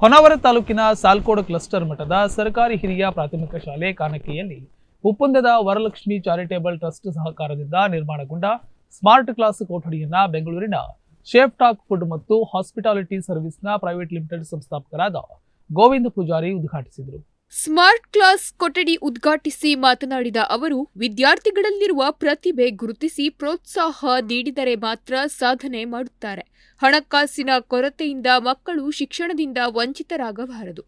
ಹೊನ್ನಾವರ ತಾಲೂಕಿನ ಸಾಲ್ಕೋಡ್ ಕ್ಲಸ್ಟರ್ ಮಠದ ಸರ್ಕಾರಿ ಹಿರಿಯ ಪ್ರಾಥಮಿಕ ಶಾಲೆ ಕಾನಕೆಯಲ್ಲಿ ಒಪ್ಪಂದದ ವರಲಕ್ಷ್ಮಿ ಚಾರಿಟೇಬಲ್ ಟ್ರಸ್ಟ್ ಸಹಕಾರದಿಂದ ನಿರ್ಮಾಣಗೊಂಡ ಸ್ಮಾರ್ಟ್ ಕ್ಲಾಸ್ ಕೊಠಡಿಯನ್ನ ಬೆಂಗಳೂರಿನ ಶೇಫ್ ಟಾಕ್ ಫುಡ್ ಮತ್ತು ಹಾಸ್ಪಿಟಾಲಿಟಿ ಸರ್ವಿಸ್ನ ಪ್ರೈವೇಟ್ ಲಿಮಿಟೆಡ್ ಸಂಸ್ಥಾಪಕರಾದ ಗೋವಿಂದ ಪೂಜಾರಿ ಉದ್ಘಾಟಿಸಿದರು. ಸ್ಮಾರ್ಟ್ ಕ್ಲಾಸ್ ಕೊಠಡಿ ಉದ್ಘಾಟಿಸಿ ಮಾತನಾಡಿದ ಅವರು, ವಿದ್ಯಾರ್ಥಿಗಳಲ್ಲಿರುವ ಪ್ರತಿಭೆ ಗುರುತಿಸಿ ಪ್ರೋತ್ಸಾಹ ನೀಡಿದರೆ ಮಾತ್ರ ಸಾಧನೆ ಮಾಡುತ್ತಾರೆ. ಹಣಕಾಸಿನ ಕೊರತೆಯಿಂದ ಮಕ್ಕಳು ಶಿಕ್ಷಣದಿಂದ ವಂಚಿತರಾಗಬಾರದು.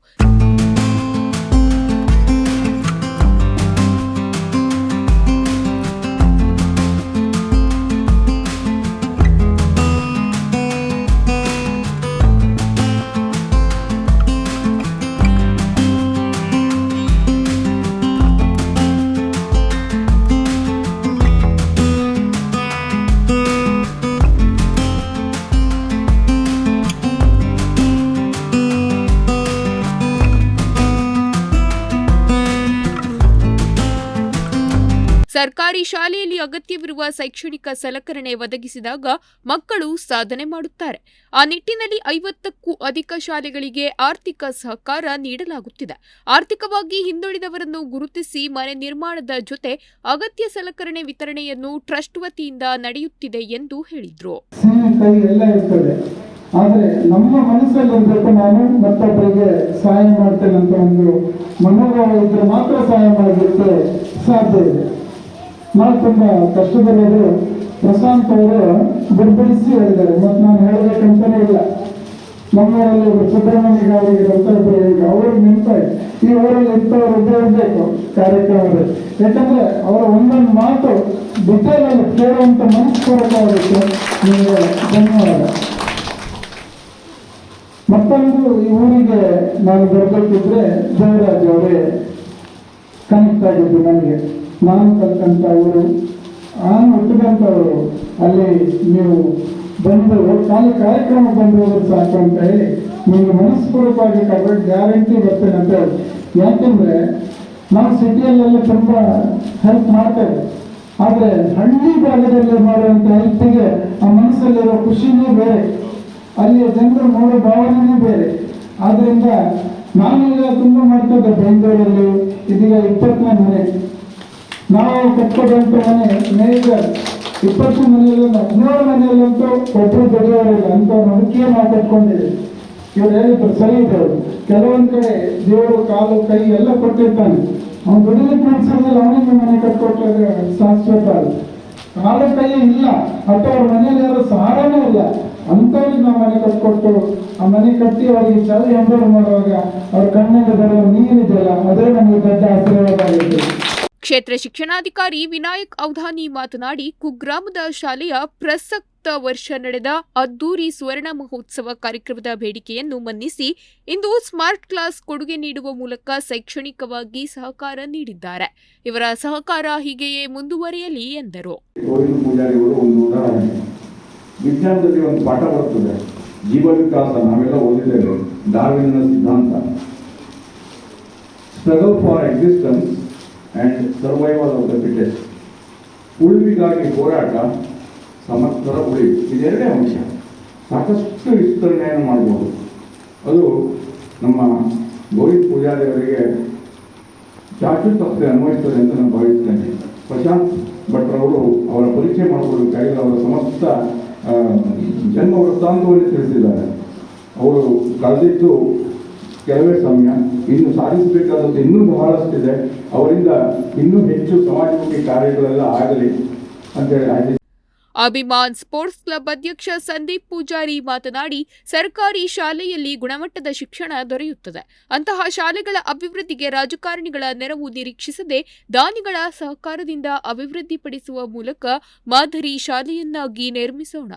ಸರ್ಕಾರಿ ಶಾಲೆಯಲ್ಲಿ ಅಗತ್ಯವಿರುವ ಶೈಕ್ಷಣಿಕ ಸಲಕರಣೆ ಒದಗಿಸಿದಾಗ ಮಕ್ಕಳು ಸಾಧನೆ ಮಾಡುತ್ತಾರೆ. ಆ ನಿಟ್ಟಿನಲ್ಲಿ ಐವತ್ತಕ್ಕೂ ಅಧಿಕ ಶಾಲೆಗಳಿಗೆ ಆರ್ಥಿಕ ಸಹಕಾರ ನೀಡಲಾಗುತ್ತಿದೆ. ಆರ್ಥಿಕವಾಗಿ ಹಿಂದುಳಿದವರನ್ನು ಗುರುತಿಸಿ ಮನೆ ನಿರ್ಮಾಣದ ಜೊತೆ ಅಗತ್ಯ ಸಲಕರಣೆ ವಿತರಣೆಯನ್ನು ಟ್ರಸ್ಟ್ ವತಿಯಿಂದ ನಡೆಯುತ್ತಿದೆ ಎಂದು ಹೇಳಿದ್ರು. ಆದರೆ ನಮ್ಮ ಮನಸ್ಸಲ್ಲಿ ಇರಬೇಕು ನಾನು ಮತ್ತೊಬ್ಬರಿಗೆ ಸಹಾಯ ಮಾಡ್ತೇನೆ ಅಂತ ಒಂದು ಮನೋಭಾವ ಇದ್ರೆ ಮಾತ್ರ ಸಹಾಯ ಮಾಡಲಿಕ್ಕೆ ಸಾಧ್ಯ ಇದೆ. ನಾವು ತುಂಬ ಕಷ್ಟದಲ್ಲಿ ಪ್ರಶಾಂತ್ ಅವರು ಬಿಡಿಸಿ ಹೇಳಿದ್ದಾರೆ. ಮತ್ತು ನಾನು ಹೇಳಬೇಕಂತಾನೆ ಇಲ್ಲ. ನಮ್ಮೂರಲ್ಲಿ ಒಬ್ಬರು ಸುಬ್ರಹ್ಮಣ್ಯ ಅವರಿಗೆ ಗೊತ್ತಾಗ ಅವರು ನಿಂತಾರೆ ಈ ಊರಲ್ಲಿ ಇಂಥವ್ರು ಒಬ್ಬರು ಇರಬೇಕು ಕಾರ್ಯಕ್ರಮದಲ್ಲಿ. ಯಾಕಂದ್ರೆ ಅವರ ಒಂದೊಂದು ಮಾತು ಡಿಟೇಲ್ ಅಲ್ಲಿ ಕೇಳುವಂತ ಮನಸ್ಪೂರ್ವಕವಾಗುತ್ತೆ. ನಿಮಗೆ ಧನ್ಯವಾದ. ಮತ್ತೊಂದು ಈ ಊರಿಗೆ ನಾನು ಬರಬೇಕಿದ್ರೆ ದೇವರಾಜ್ ಅವರೇ ಕನೆಕ್ಟ್ ಆಗಿದ್ದು ನನಗೆ. ನಾನು ಕಲ್ತಂತ ಊರು ನಾನು ಹುಟ್ಟಿದಂಥವರು ಅಲ್ಲಿ ನೀವು ಬಂದು ಖಾಲಿ ಕಾರ್ಯಕ್ರಮ ಬಂದು ಹೋದ್ರೆ ಸಾಕು ಅಂತ ಹೇಳಿ ನಿಮ್ಗೆ ಮನಸ್ಪೂರ್ವಕವಾಗಿ ಕರ್ಕೊಂಡು ಗ್ಯಾರಂಟಿ ಬರ್ತೇನೆ ಅಂತ ಹೇಳಿ. ಯಾಕೆಂದ್ರೆ ನಾವು ಸಿಟಿಯಲ್ಲೆಲ್ಲ ತುಂಬ ಹೆಲ್ಪ್ ಮಾಡ್ತೇವೆ. ಆದರೆ ಹಳ್ಳಿ ಭಾಗದಲ್ಲಿ ಮಾಡುವಂಥ ಹೆಲ್ಪಿಗೆ ಆ ಮನಸ್ಸಲ್ಲಿರೋ ಖುಷಿನೇ ಬೇರೆ. ಅಲ್ಲಿಯ ಜನರು ನೋಡೋ ಭಾವನೆನೇ ಬೇರೆ. ಆದ್ದರಿಂದ ನಾನೀಗ ತುಂಬ ಮಾಡ್ತಿದ್ದೆ ಬೆಂಗಳೂರಲ್ಲಿ, ಇದೀಗ ಇಪ್ಪತ್ತನೇ ಮನೆ ನಾವು ಕಟ್ಕೊಂಡಂತ ಮನೆ, ಮೇಜರ್, ಇಪ್ಪತ್ತು ಮನೆಯಲ್ಲಿ ಹದಿನೇಳು ಮನೆಯಲ್ಲಂತೂ ಒಬ್ಬರು ಬೆಳೆಯೋರಿಲ್ಲ ಅಂತ ನಂಬಿಕೆ ಮಾತಾಡ್ಕೊಂಡಿದೆ ಇವ್ರು ಹೇಳಿದ್ರು, ಸರಿ ಇದ್ರು. ಕೆಲವೊಂದು ಕಡೆ ದೇವರು ಕಾಲು, ಕೈ ಎಲ್ಲ ಕೊಟ್ಟಿರ್ತಾನೆ. ಅವ್ನು ದುಡಿಲಿಕ್ಕೆ ಮನ್ಸಲ್ಲಿ ಅವನಿಗೆ ಮನೆ ಕಟ್ಕೊಟ್ರೆ ಶಾಶ್ವತ ಕಾಲು, ಕೈ ಇಲ್ಲ. ಅಥವಾ ಅವ್ರ ಮನೆಯಲ್ಲಿ ಯಾರು ಸಹಾರನೇ ಇಲ್ಲ. ಅಂಥವ್ರಿಗೆ ನಾವು ಮನೆ ಕಟ್ಕೊಟ್ಟು, ಆ ಮನೆ ಕಟ್ಟಿ ಅವರಿಗೆ ಚಳಿ ಎಂಬರು ಮಾಡುವಾಗ ಅವ್ರ ಕಣ್ಣಿಗೆ ಬರೋ ನೀರಿದೆಯಲ್ಲ, ಅದೇ ನಮಗೆ ದೊಡ್ಡ ಆಶೀರ್ವಾದ ಆಗಿದೆ ಕ್ಷೇತ್ರ ಶಿಕ್ಷಣಾಧಿಕಾರಿ ವಿನಾಯಕ್ ಔಧಾನಿ ಮಾತನಾಡಿ, ಕುಗ್ರಾಮದ ಶಾಲೆಯ ಪ್ರಸಕ್ತ ವರ್ಷ ನಡೆದ ಅದ್ದೂರಿ ಸುವರ್ಣ ಮಹೋತ್ಸವ ಕಾರ್ಯಕ್ರಮದ ಬೇಡಿಕೆಯನ್ನು ಮನ್ನಿಸಿ, ಇಂದು ಸ್ಮಾರ್ಟ್ ಕ್ಲಾಸ್ ಕೊಡುಗೆ ನೀಡುವ ಮೂಲಕ ಶೈಕ್ಷಣಿಕವಾಗಿ ಸಹಕಾರ ನೀಡಿದ್ದಾರೆ. ಇವರ ಸಹಕಾರ ಹೀಗೆಯೇ ಮುಂದುವರಿಯಲಿ ಎಂದರು. ಸಿದ್ಧಾಂತ. Struggle for existence and survival of the fittest ಉಳಿವಿಗಾಗಿ ಹೋರಾಟ, ಸಮರ್ಥರ ಉಳಿವು. ಇದೆರಡೇ ಅಂಶ. ಸಾಕಷ್ಟು ವಿಸ್ತರಣೆಯನ್ನು ಮಾಡ್ಬೋದು ಅದು ನಮ್ಮ ಗೌರಿ ಪೂಜಾರಿ ಅವರಿಗೆ ಚಾಚು ತಪ್ಪದೆ ಅನ್ವಯಿಸ್ತದೆ ಅಂತ ನಾನು ಭಾವಿಸ್ತೇನೆ. ಪ್ರಶಾಂತ್ ಭಟ್ರವರು ಅವರ ಪರೀಕ್ಷೆ ಮಾಡಿಕೊಳ್ಳಬೇಕಾಗಿ ಅವರ ಸಮಸ್ತ ಜನ್ಮ ವೃತ್ತಾಂತವನ್ನು ತಿಳಿಸಿದ್ದಾರೆ. ಅವರು ಕಳೆದಿದ್ದು ಕೆಲವೇ ಸಮಯ ಇನ್ನು ಸಾಧಿಸಬೇಕಾದದ್ದು ಇನ್ನೂ ಬಹಳಷ್ಟಿದೆ. ಅವರಿಂದ ಇನ್ನೂ ಹೆಚ್ಚು ಸಮಾಜಮುಖಿ ಕಾರ್ಯಗಳೆಲ್ಲ ಆಗಲಿ ಅಂತೇಳಿ ಆಯ್ತು. ಅಭಿಮಾನ್ ಸ್ಪೋರ್ಟ್ಸ್ ಕ್ಲಬ್ ಅಧ್ಯಕ್ಷ ಸಂದೀಪ್ ಪೂಜಾರಿ ಮಾತನಾಡಿ, ಸರ್ಕಾರಿ ಶಾಲೆಯಲ್ಲಿ ಗುಣಮಟ್ಟದ ಶಿಕ್ಷಣ ದೊರೆಯುತ್ತದೆ. ಅಂತಹ ಶಾಲೆಗಳ ಅಭಿವೃದ್ಧಿಗೆ ರಾಜಕಾರಣಿಗಳ ನೆರವು ನಿರೀಕ್ಷಿಸದೆ, ದಾನಿಗಳ ಸಹಕಾರದಿಂದ ಅಭಿವೃದ್ಧಿಪಡಿಸುವ ಮೂಲಕ ಮಾದರಿ ಶಾಲೆಯನ್ನಾಗಿ ನಿರ್ಮಿಸೋಣ.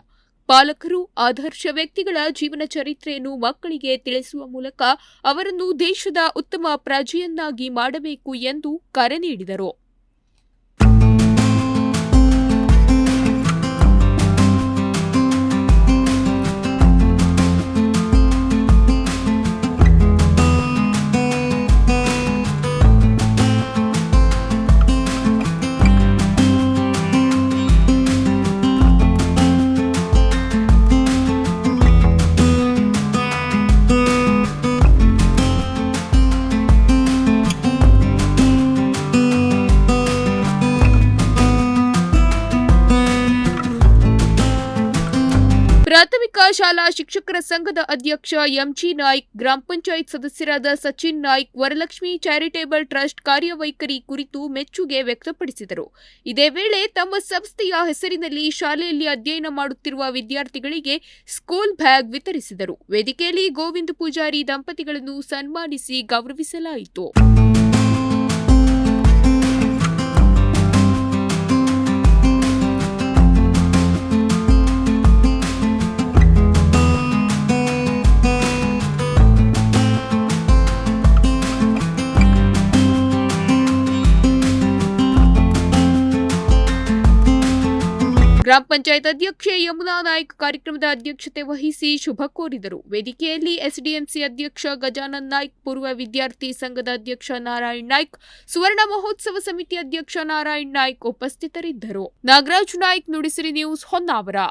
ಪಾಲಕರು, ಆದರ್ಶ ವ್ಯಕ್ತಿಗಳ ಜೀವನ ಚರಿತ್ರೆಯನ್ನು ಮಕ್ಕಳಿಗೆ ತಿಳಿಸುವ ಮೂಲಕ ಅವರನ್ನು ದೇಶದ ಉತ್ತಮ ಪ್ರಜೆಯನ್ನಾಗಿ ಮಾಡಬೇಕು ಎಂದು ಕರೆ ನೀಡಿದರು. ಶಾಲಾ ಶಿಕ್ಷಕರ ಸಂಘದ ಅಧ್ಯಕ್ಷ ಎಂಜಿ ನಾಯ್ಕ್, ಗ್ರಾಮ ಪಂಚಾಯತ್ ಸದಸ್ಯರಾದ ಸಚಿನ್ ನಾಯ್ಕ್, ವರಲಕ್ಷ್ಮಿ ಚಾರಿಟೇಬಲ್ ಟ್ರಸ್ಟ್ ಕಾರ್ಯವೈಖರಿ ಕುರಿತು ಮೆಚ್ಚುಗೆ ವ್ಯಕ್ತಪಡಿಸಿದರು. ಇದೇ ವೇಳೆ ತಮ್ಮ ಸಂಸ್ಥೆಯ ಹೆಸರಿನಲ್ಲಿ ಶಾಲೆಯಲ್ಲಿ ಅಧ್ಯಯನ ಮಾಡುತ್ತಿರುವ ವಿದ್ಯಾರ್ಥಿಗಳಿಗೆ ಸ್ಕೂಲ್ ಬ್ಯಾಗ್ ವಿತರಿಸಿದರು. ವೇದಿಕೆಯಲ್ಲಿ ಗೋವಿಂದ ಪೂಜಾರಿ ದಂಪತಿಗಳನ್ನು ಸನ್ಮಾನಿಸಿ ಗೌರವಿಸಲಾಯಿತು. ಗ್ರಾಮ ಪಂಚಾಯತ್ ಅಧ್ಯಕ್ಷೆ ಯಮುನಾ ನಾಯ್ಕ್ ಕಾರ್ಯಕ್ರಮದ ಅಧ್ಯಕ್ಷತೆ ವಹಿಸಿ ಶುಭ ಕೋರಿದರು. ವೇದಿಕೆಯಲ್ಲಿ ಎಸ್ಡಿಎಂಸಿ ಅಧ್ಯಕ್ಷ ಗಜಾನನ್ ನಾಯ್ಕ್, ಪೂರ್ವ ವಿದ್ಯಾರ್ಥಿ ಸಂಘದ ಅಧ್ಯಕ್ಷ ನಾರಾಯಣ್ ನಾಯ್ಕ್, ಸುವರ್ಣ ಮಹೋತ್ಸವ ಸಮಿತಿ ಅಧ್ಯಕ್ಷ ನಾರಾಯಣ್ ನಾಯ್ಕ್ ಉಪಸ್ಥಿತರಿದ್ದರು. ನಾಗರಾಜ್ ನಾಯ್ಕ್ ನುಡಿಸಿರಿ ನ್ಯೂಸ್ ಹೊನ್ನಾವರ.